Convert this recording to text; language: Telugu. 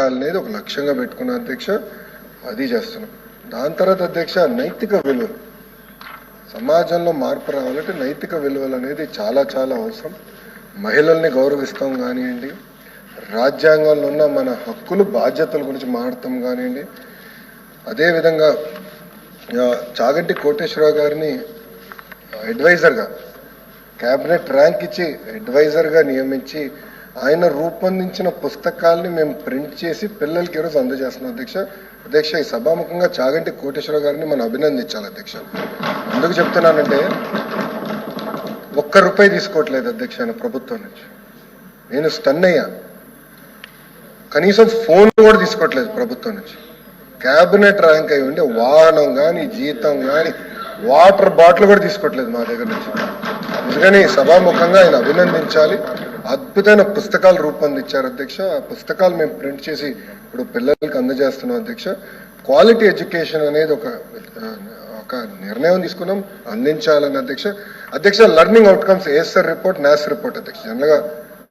అనేది ఒక లక్ష్యంగా పెట్టుకున్న అధ్యక్ష అది చేస్తున్నాం. దాని తర్వాత అధ్యక్ష నైతిక విలువలు. సమాజంలో మార్పు రావాలంటే నైతిక విలువలు అనేది చాలా చాలా అవసరం. మహిళల్ని గౌరవిస్తాం కానివ్వండి రాజ్యాంగంలో ఉన్న మన హక్కులు బాధ్యతల గురించి మాట్లాడతాం కానివ్వండి. అదేవిధంగా చాగంటి కోటేశ్వరరావు గారిని అడ్వైజర్గా క్యాబినెట్ ర్యాంక్ ఇచ్చి అడ్వైజర్గా నియమించి ఆయన రూపొందించిన పుస్తకాల్ని మేము ప్రింట్ చేసి పిల్లలకి ఈరోజు అందజేస్తున్నాం అధ్యక్ష. అధ్యక్ష ఈ సభాముఖంగా చాగంటి కోటేశ్వర గారిని మనం అభినందించాలి అధ్యక్ష. ఎందుకు చెప్తున్నానంటే ఒక్క రూపాయి తీసుకోవట్లేదు అధ్యక్ష ఆయన ప్రభుత్వం నుంచి. నేను స్టన్ అయ్యా. కనీసం ఫోన్ కూడా తీసుకోవట్లేదు ప్రభుత్వం నుంచి. క్యాబినెట్ ర్యాంక్ అయి ఉంటే వాహనం కానీ జీతం కానీ వాటర్ బాటిల్ కూడా తీసుకోవట్లేదు మా దగ్గర నుంచి. అందుకని సభాముఖంగా ఆయన అభినందించాలి. అద్భుతమైన పుస్తకాలు రూపొందించారు అధ్యక్ష. ఆ పుస్తకాలు మేము ప్రింట్ చేసి ఇప్పుడు పిల్లలకి అందజేస్తున్నాం అధ్యక్ష. క్వాలిటీ ఎడ్యుకేషన్ అనేది ఒక ఒక నిర్ణయం తీసుకున్నాం అందించాలని అధ్యక్ష. అధ్యక్ష learning outcomes ASR report NAS report అధ్యక్ష. జనరల్గా